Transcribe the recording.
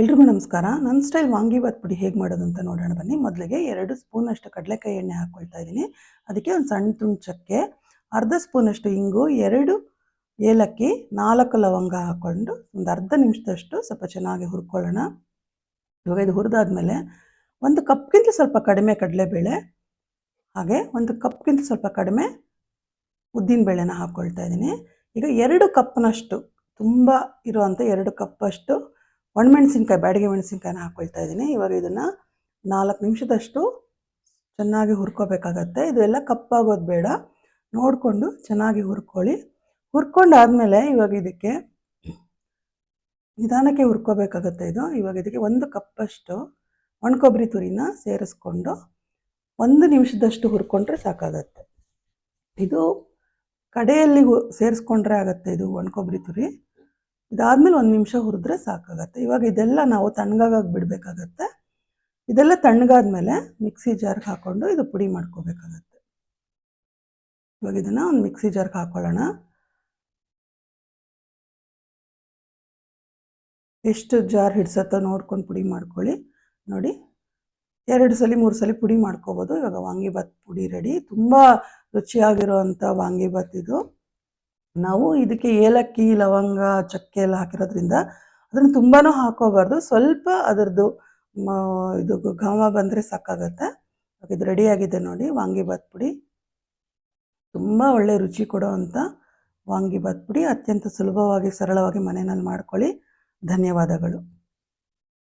ಎಲ್ರಿಗೂ ನಮಸ್ಕಾರ. ನನ್ನ ಸ್ಟೈಲ್ ವಾಂಗಿಬಾತ್ ಪುಡಿ ಹೇಗೆ ಮಾಡೋದು ಅಂತ ನೋಡೋಣ ಬನ್ನಿ. ಮೊದಲಿಗೆ ಎರಡು ಸ್ಪೂನಷ್ಟು ಕಡಲೆಕಾಯಿ ಎಣ್ಣೆ ಹಾಕ್ಕೊಳ್ತಾ ಇದ್ದೀನಿ. ಅದಕ್ಕೆ ಒಂದು ಸಣ್ಣ ತುಂಡು ಚಕ್ಕೆ ಅರ್ಧ ಸ್ಪೂನಷ್ಟು ಇಂಗು, ಎರಡು ಏಲಕ್ಕಿ, ನಾಲ್ಕು ಲವಂಗ ಹಾಕ್ಕೊಂಡು ಒಂದು ಅರ್ಧ ನಿಮಿಷದಷ್ಟು ಸ್ವಲ್ಪ ಚೆನ್ನಾಗಿ ಹುರ್ಕೊಳ್ಳೋಣ. ಇವಾಗ ಇದು ಹುರಿದಾದ್ಮೇಲೆ ಒಂದು ಕಪ್ಗಿಂತ ಸ್ವಲ್ಪ ಕಡಿಮೆ ಕಡಲೆಬೇಳೆ, ಹಾಗೆ ಒಂದು ಕಪ್ಗಿಂತ ಸ್ವಲ್ಪ ಕಡಿಮೆ ಉದ್ದಿನಬೇಳೆನ ಹಾಕ್ಕೊಳ್ತಾ ಇದ್ದೀನಿ. ಈಗ ಎರಡು ಕಪ್ನಷ್ಟು ತುಂಬ ಇರುವಂಥ ಎರಡು ಕಪ್ಪಷ್ಟು ಒಣಮೆಣಸಿನ್ಕಾಯಿ ಬ್ಯಾಡಿಗೆ ಮೆಣಸಿನ್ಕಾಯಿನ ಹಾಕ್ಕೊಳ್ತಾ ಇದ್ದೀನಿ. ಇವಾಗ ಇದನ್ನು ನಾಲ್ಕು ನಿಮಿಷದಷ್ಟು ಚೆನ್ನಾಗಿ ಹುರ್ಕೋಬೇಕಾಗತ್ತೆ. ಇದೆಲ್ಲ ಕಪ್ಪಾಗೋದು ಬೇಡ. ನೋಡಿಕೊಂಡು ಚೆನ್ನಾಗಿ ಹುರ್ಕೊಳ್ಳಿ. ಹುರ್ಕೊಂಡಾದಮೇಲೆ ಇವಾಗ ಇದಕ್ಕೆ ನಿಧಾನಕ್ಕೆ ಹುರ್ಕೋಬೇಕಾಗತ್ತೆ ಇದು. ಇವಾಗ ಇದಕ್ಕೆ ಒಂದು ಕಪ್ಪಷ್ಟು ಒಣಕೊಬ್ಬರಿ ತುರಿನ ಸೇರಿಸ್ಕೊಂಡು ಒಂದು ನಿಮಿಷದಷ್ಟು ಹುರ್ಕೊಂಡ್ರೆ ಸಾಕಾಗತ್ತೆ. ಇದು ಕಡೆಯಲ್ಲಿ ಸೇರಿಸ್ಕೊಂಡ್ರೆ ಆಗುತ್ತೆ ಇದು ಒಣಕೊಬ್ಬರಿ ತುರಿ. ಇದಾದ್ಮೇಲೆ ಒಂದು ನಿಮಿಷ ಹುರಿದ್ರೆ ಸಾಕಾಗತ್ತೆ. ಇವಾಗ ಇದೆಲ್ಲ ನಾವು ತಣ್ಣಗಾಗಿ ಬಿಡಬೇಕಾಗತ್ತೆ. ಇದೆಲ್ಲ ತಣ್ಣಗಾದ್ಮೇಲೆ ಮಿಕ್ಸಿ ಜಾರ್ಗೆ ಹಾಕ್ಕೊಂಡು ಇದು ಪುಡಿ ಮಾಡ್ಕೋಬೇಕಾಗತ್ತೆ. ಇವಾಗ ಇದನ್ನು ಒಂದು ಮಿಕ್ಸಿ ಜಾರ್ಗೆ ಹಾಕೊಳ್ಳೋಣ. ಎಷ್ಟು ಜಾರ್ ಹಿಡ್ಸತ್ತೋ ನೋಡ್ಕೊಂಡು ಪುಡಿ ಮಾಡ್ಕೊಳ್ಳಿ. ನೋಡಿ, ಎರಡು ಸಲ, ಮೂರು ಸಲ ಪುಡಿ ಮಾಡ್ಕೋಬೋದು. ಇವಾಗ ವಾಂಗಿಭಾತ್ ಪುಡಿ ರೆಡಿ. ತುಂಬ ರುಚಿಯಾಗಿರೋವಂಥ ವಾಂಗಿಭಾತ್ ಇದು. ನಾವು ಇದಕ್ಕೆ ಏಲಕ್ಕಿ, ಲವಂಗ, ಚಕ್ಕೆ ಎಲ್ಲ ಹಾಕಿರೋದ್ರಿಂದ ಅದನ್ನು ತುಂಬಾ ಹಾಕೋಬಾರ್ದು. ಸ್ವಲ್ಪ ಅದರದ್ದು ಇದು ಘಮ ಬಂದರೆ ಸಾಕಾಗತ್ತೆ. ಇದು ರೆಡಿಯಾಗಿದೆ ನೋಡಿ, ವಾಂಗಿಭಾತ್ ಪುಡಿ. ತುಂಬ ಒಳ್ಳೆ ರುಚಿ ಕೊಡೋವಂಥ ವಾಂಗಿಭಾತ್ ಪುಡಿ. ಅತ್ಯಂತ ಸುಲಭವಾಗಿ ಸರಳವಾಗಿ ಮನೆಯಲ್ಲಿ ಮಾಡ್ಕೊಳ್ಳಿ. ಧನ್ಯವಾದಗಳು.